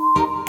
you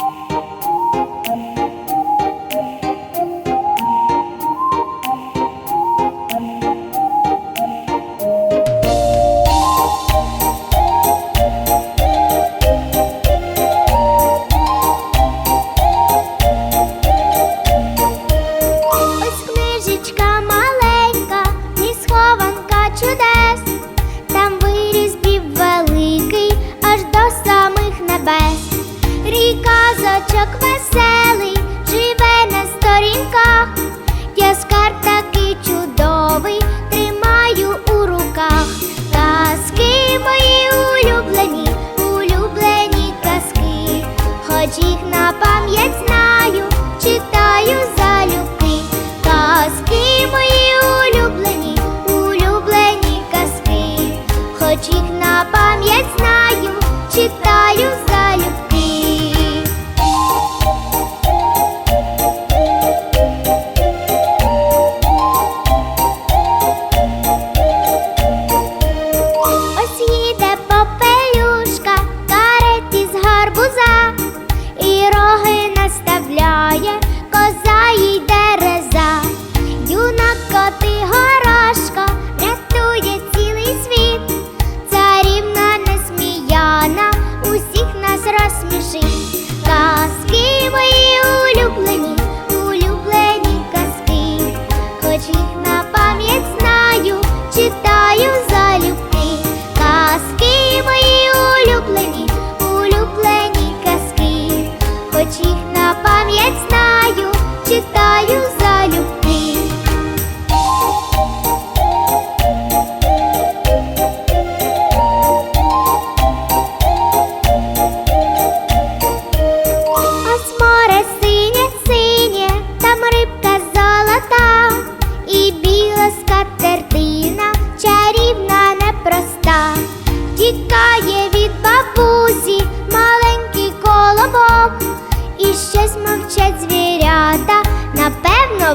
читаю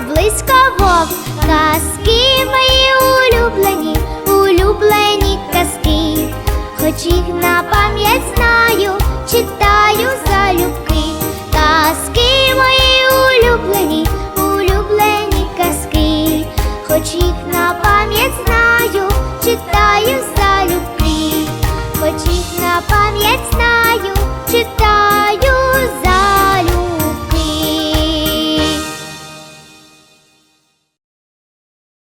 близько вов, Казки мої улюблені, улюблені казки, хоч їх на пам'ять знаю, читаю залюбки, казки мої улюблені, улюблені казки, хоч їх на пам'ять знаю, читаю залюбки, хоч їх на пам'ять знаю, читаю.